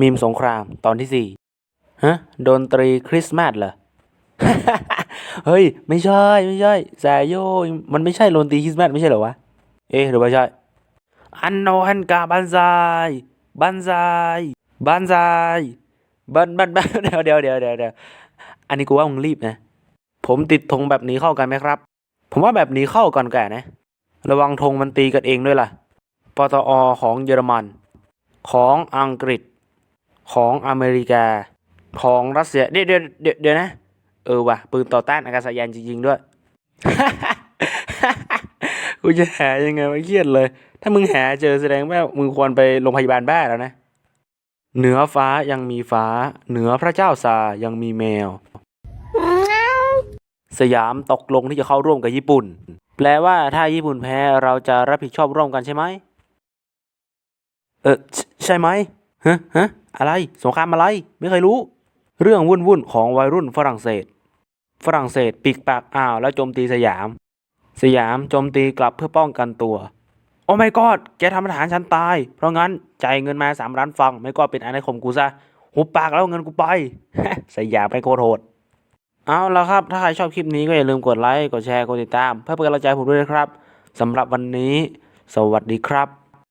มีมสงครามตอนที่สี่ฮะดนตรีคริสต์มาสเหรอ เฮ้ย ไม่ใช่ ไม่ใช่แซโยมันไม่ใช่ดนตรีคริสต์มาสไม่ใช่เหรอวะ เอ๊ะหรือว่าใช่อันโนฮันกาบันไซบันไซบันไซบันบันบันเดี๋ยวเดี๋ยวเดี๋ยวเดี๋ยวอันนี้กูว่ามึงรีบนะ ผมติดธงแบบนี้เข้ากันไหมครับ ผมว่าแบบนี้เข้ากันแก่นะ ระวังธงมันตีกันเองด้วยล่ะ ปตอของเยอรมัน ของอังกฤษ ของอเมริกาของรัสเซียเดี๋ยวเดี๋ยวเดี๋ยวนะ เออว่ะปืนต่อต้านอากาศยานจริงๆด้วยกูจะหายังไงวะเครียดเลย ถ้ามึงหาเจอแสดงว่ามึงควรไปโรงพยาบาลบ้าแล้วนะ เหนือฟ้ายังมีฟ้า เหนือพระเจ้าซายังมีแมว สยามตกลงที่จะเข้าร่วมกับญี่ปุ่น แปลว่าถ้าญี่ปุ่นแพ้เราจะรับผิดชอบร่วมกันใช่ไหม เออใช่ไหม ฮะฮะอะไรสงครามอะไรไม่เคยรู้ เรื่องวุ่นวุ่นของวัยรุ่นฝรั่งเศส ฝรั่งเศสปิกปากอ่าวแล้วโจมตีสยาม สยามโจมตีกลับเพื่อป้องกันตัวโอ้ไม่กอดแกทำทหารฉันตาย เพราะงั้นจ่ายเงินมาสามล้านฟัง ไม่ก็เป็นอาณาคมกูซะหุบปากแล้วเงินกูไปสยามไปโคตรโหดเอาละครับ ถ้าใครชอบคลิปนี้ก็อย่าลืมกดไลค์ กดแชร์ กดติดตาม เพื่อเป็นกำลังใจผมด้วยนะครับสำหรับวันนี้ สวัสดีครับ